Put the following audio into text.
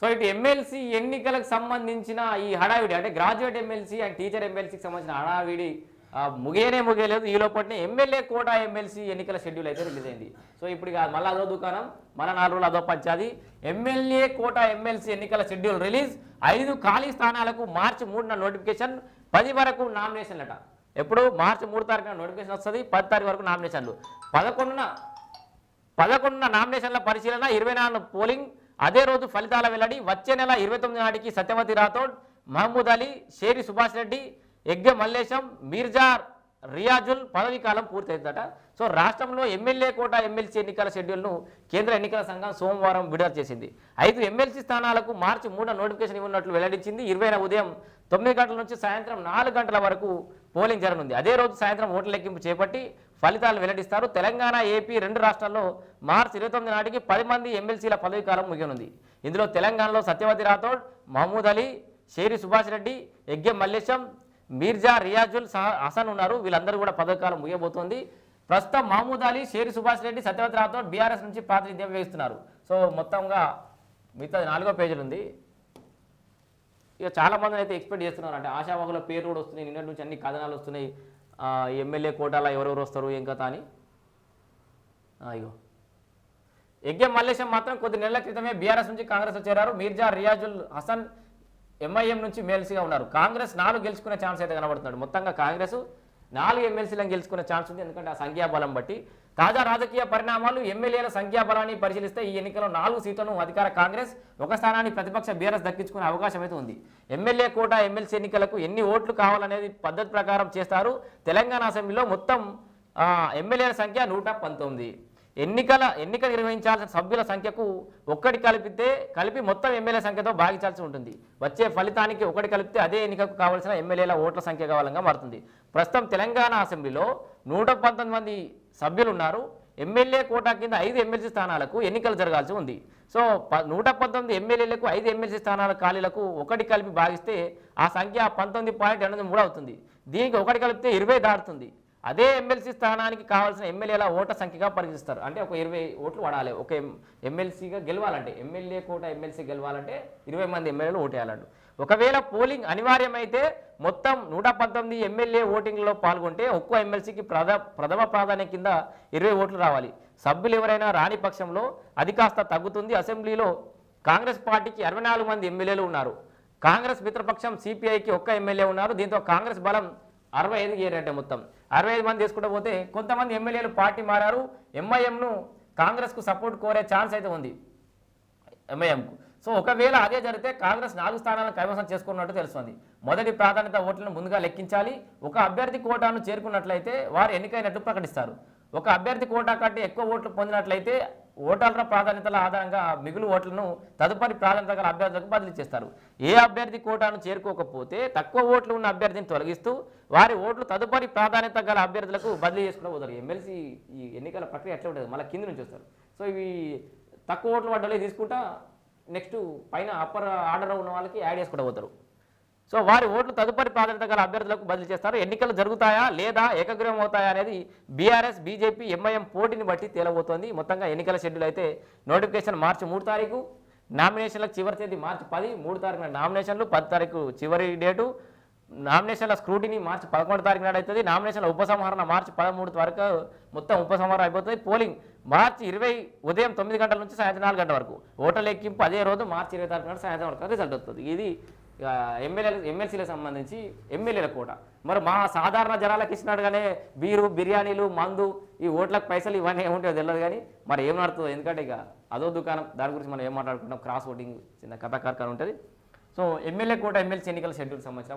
So ఇటు MLC ఎన్నికలకు సంబంధించిన ఈ హడావిడి అంటే గ్రాడ్యుయేట్ ఎమ్మెల్సీ అండ్ టీచర్ ఎమ్మెల్సీకి సంబంధించిన హడావిడి ముగియనే ముగియలేదు. ఈ లోపలనే ఎమ్మెల్యే కోటా ఎమ్మెల్సీ ఎన్నికల షెడ్యూల్ అయితే రిలీజ్ అయింది. సో ఇప్పుడు కాదు మళ్ళీ అదో దుకాణం మళ్ళీ నాలుగు రోజులు అదో పంచాది. ఎమ్మెల్యే కోటా ఎమ్మెల్సీ ఎన్నికల షెడ్యూల్ రిలీజ్ ఐదు ఖాళీ స్థానాలకు మార్చి మూడున నోటిఫికేషన్ పది వరకు నామినేషన్లట ఎప్పుడు? మార్చి మూడు తారీఖున నోటిఫికేషన్ వస్తుంది పది తారీఖు వరకు నామినేషన్లు పదకొండున పదకొండున నామినేషన్ల పరిశీలన ఇరవై నాలుగు పోలింగ్ అదే రోజు ఫలితాల వెల్లడి వచ్చే నెల ఇరవై తొమ్మిది నాటికి సత్యవతి రాథోడ్ మహమూద్ అలీ షేరి సుభాష్ రెడ్డి ఎగ్గె మల్లేశం మీర్జా రియాజుల్ పదవీ కాలం పూర్తయిందట. సో రాష్ట్రంలో ఎమ్మెల్యే కోట ఎమ్మెల్సీ ఎన్నికల షెడ్యూల్ను కేంద్ర ఎన్నికల సంఘం సోమవారం విడుదల చేసింది. ఐదు ఎమ్మెల్సీ స్థానాలకు మార్చి మూడు నోటిఫికేషన్ ఇవ్వనట్లు వెల్లడించింది. ఇరవై ఉదయం తొమ్మిది గంటల నుంచి సాయంత్రం నాలుగు గంటల వరకు పోలింగ్ జరగనుంది. అదే రోజు సాయంత్రం ఓట్ల లెక్కింపు చేపట్టి ఫలితాలు వెల్లడిస్తారు. తెలంగాణ ఏపీ రెండు రాష్ట్రాల్లో మార్చి ఇరవై తొమ్మిది నాటికి పది మంది ఎమ్మెల్సీల పదవి కాలం ముగియనుంది. ఇందులో తెలంగాణలో సత్యవతి రాథోడ్ మహమూద్ అలీ షేరి సుభాష్ రెడ్డి ఎగ్గె మల్లేశం మీర్జా రియాజుల్ హసన్ ఉన్నారు. వీళ్ళందరూ కూడా పదవి కాలం ముగియబోతోంది. ప్రస్తుతం మహమూద్ అలీ షేరి సుభాష్ రెడ్డి సత్యవతి రాథోడ్ బీఆర్ఎస్ నుంచి ప్రాతినిధ్యం వహిస్తున్నారు. సో మొత్తంగా మిగతా నాలుగో పేజీలు ఉంది. ఇక చాలామంది అయితే ఎక్స్పెక్ట్ చేస్తున్నారు. అంటే ఆశావాహుల పేరు కూడా వస్తున్నాయి. నిన్నటి నుంచి అన్ని కథనాలు వస్తున్నాయి. ఎమ్మెల్యే కోటాలో ఎవరెవరు వస్తారు ఏం కథ అని? అయ్యో ఇగో. యజ్ఞం మల్లేశం మాత్రం కొద్ది నెలల క్రితమే బీఆర్ఎస్ నుంచి కాంగ్రెస్ చేరారు. మీర్జా రియాజుల్ హసన్ ఎంఐఎం నుంచి మేల్సిగా ఉన్నారు. కాంగ్రెస్ నాలుగు గెలుచుకునే ఛాన్స్ అయితే కనబడుతున్నాడు. మొత్తంగా కాంగ్రెస్ నాలుగు ఎమ్మెల్సీలను గెలుచుకునే ఛాన్స్ ఉంది. ఎందుకంటే ఆ సంఖ్యాబలం బట్టి తాజా రాజకీయ పరిణామాలు ఎమ్మెల్యేల సంఖ్యాబలాన్ని పరిశీలిస్తే ఈ ఎన్నికలో నాలుగు సీట్లను అధికార కాంగ్రెస్ ఒక స్థానాన్ని ప్రతిపక్ష బీఆర్ఎస్ దక్కించుకునే అవకాశం అయితే ఉంది. ఎమ్మెల్యే కోట ఎమ్మెల్సీ ఎన్నికలకు ఎన్ని ఓట్లు కావాలనేది పద్ధతి ప్రకారం చేస్తారు. తెలంగాణ అసెంబ్లీలో మొత్తం ఎమ్మెల్యేల సంఖ్య నూట పంతొమ్మిది. ఎన్నికల ఎన్నిక నిర్వహించాల్సిన సభ్యుల సంఖ్యకు ఒక్కటి కలిపితే కలిపి మొత్తం ఎమ్మెల్యే సంఖ్యతో భాగించాల్సి ఉంటుంది. వచ్చే ఫలితానికి ఒకటి కలిపితే అదే ఎన్నికకు కావాల్సిన ఎమ్మెల్యేల ఓట్ల సంఖ్య కావాలంగా మారుతుంది. ప్రస్తుతం తెలంగాణ అసెంబ్లీలో నూట పంతొమ్మిది మంది సభ్యులు ఉన్నారు. ఎమ్మెల్యే కోటా కింద ఐదు ఎమ్మెల్సీ స్థానాలకు ఎన్నికలు జరగాల్సి ఉంది. సో ప- నూట పంతొమ్మిది ఎమ్మెల్యేలకు ఐదు ఎమ్మెల్సీ స్థానాల ఖాళీలకు ఒకటి కలిపి భాగిస్తే ఆ సంఖ్య పంతొమ్మిది పాయింట్ ఎనిమిది మూడు అవుతుంది. దీనికి ఒకటి కలిపితే ఇరవై దాటుతుంది. అదే ఎమ్మెల్సీ స్థానానికి కావాల్సిన ఎమ్మెల్యేల ఓట సంఖ్యగా పరిగణిస్తారు. అంటే ఒక ఇరవై ఓట్లు వాడాలి. ఒక ఎమ్మెల్సీగా గెలవాలంటే ఎమ్మెల్యే కోట ఎమ్మెల్సీ గెలవాలంటే ఇరవై మంది ఎమ్మెల్యేలు ఓటేయాలంట ఒకవేళ పోలింగ్ అనివార్యమైతే మొత్తం నూట పంతొమ్మిది ఎమ్మెల్యే ఓటింగ్లో పాల్గొంటే ఒక్కో ఎమ్మెల్సీకి ప్రథ ప్రథమ ప్రాధాన్యం కింద ఇరవై ఓట్లు రావాలి. సభ్యులు ఎవరైనా రాని పక్షంలో అది కాస్త తగ్గుతుంది. అసెంబ్లీలో కాంగ్రెస్ పార్టీకి అరవై నాలుగు మంది ఎమ్మెల్యేలు ఉన్నారు. కాంగ్రెస్ మిత్రపక్షం సిపిఐకి ఒక్క ఎమ్మెల్యే ఉన్నారు. దీంతో కాంగ్రెస్ బలం అరవై ఐదు ఏరంటే మొత్తం? అరవై ఐదు మంది తీసుకుంటూ పోతే కొంతమంది ఎమ్మెల్యేలు పార్టీ మారారు ఎంఐఎంను కాంగ్రెస్కు సపోర్ట్ కోరే ఛాన్స్ అయితే ఉంది. ఎంఐఎంకు సో ఒకవేళ అదే జరిగితే కాంగ్రెస్ నాలుగు స్థానాలను కైవసం చేసుకున్నట్టు తెలుస్తుంది. మొదటి ప్రాధాన్యత ఓట్లను ముందుగా లెక్కించాలి. ఒక అభ్యర్థి కోటాను చేరుకున్నట్లయితే వారు ఎన్నికైనట్టు ప్రకటిస్తారు. ఒక అభ్యర్థి కోటా కంటే ఎక్కువ ఓట్లు పొందినట్లయితే ఓటర్ల ప్రాధాన్యతల ఆధారంగా మిగులు ఓట్లను తదుపరి ప్రాధాన్యత గల అభ్యర్థులకు బదిలీ చేస్తారు. ఏ అభ్యర్థి కోటాను చేరుకోకపోతే తక్కువ ఓట్లు ఉన్న అభ్యర్థిని తొలగిస్తూ వారి ఓట్లు తదుపరి ప్రాధాన్యత గల అభ్యర్థులకు బదిలీ చేసుకుని పోతారు ఎమ్మెల్సీ ఈ ఎన్నికల ప్రక్రియ ఎట్లా ఉంటుంది మళ్ళీ కింద నుంచి వస్తారు. సో ఇవి తక్కువ ఓట్లు పడ్డలే తీసుకుంటా నెక్స్ట్ పైన అప్పర్ ఆర్డర్ ఉన్న వాళ్ళకి యాడ్ చేసుకుంటూ పోతారు. సో వారి ఓట్లు తదుపరి ప్రాధాన్యత గల అభ్యర్థులకు బదిలీ చేస్తారు. ఎన్నికలు జరుగుతాయా లేదా ఏకగ్రీవం అవుతాయా అనేది బీఆర్ఎస్ బీజేపీ ఎంఐఎం పోటీని బట్టి తేలబోతోంది. మొత్తంగా ఎన్నికల షెడ్యూల్ అయితే నోటిఫికేషన్ మార్చి మూడు తారీఖు నామినేషన్లకు చివరి తేదీ మార్చి పది మూడు తారీఖున నామినేషన్లు పది తారీఖు చివరి డేటు నామినేషన్ల స్క్రూటినీ మార్చి పదకొండు తారీఖు నాడు అవుతుంది నామినేషన్ల ఉపసంహరణ మార్చి పదమూడు వరకు మొత్తం ఉపసంహరణ అయిపోతుంది. పోలింగ్ మార్చి ఇరవై ఉదయం తొమ్మిది గంటల నుంచి సాయంత్రం నాలుగు గంటల వరకు. ఓట్ల లెక్కింపు అదే రోజు మార్చి ఇరవై తారీఖు నాడు సాయంత్రం వరకు రిజల్ట్ వస్తుంది. ఇది ఎమ్మెల్యే ఎమ్మెల్సీలకు సంబంధించి ఎమ్మెల్యేల కోట. మరి మా సాధారణ జనాలకు ఇచ్చినట్టుగానే బీరు బిర్యానీలు మందు ఈ ఓట్లకు పైసలు ఇవన్నీ ఏముంటాయో తెలియదు కానీ మరి ఏం నడుతుందో ఎందుకంటే ఇక అదో దుకాణం దాని గురించి మనం ఏం మాట్లాడుకుంటాం క్రాస్ ఓటింగ్ చిన్న కథ కార్ఖాన ఉంటుంది. సో ఎమ్మెల్యే కోట ఎమ్మెల్సీ ఎన్నికల షెడ్యూల్ సంబంధించిన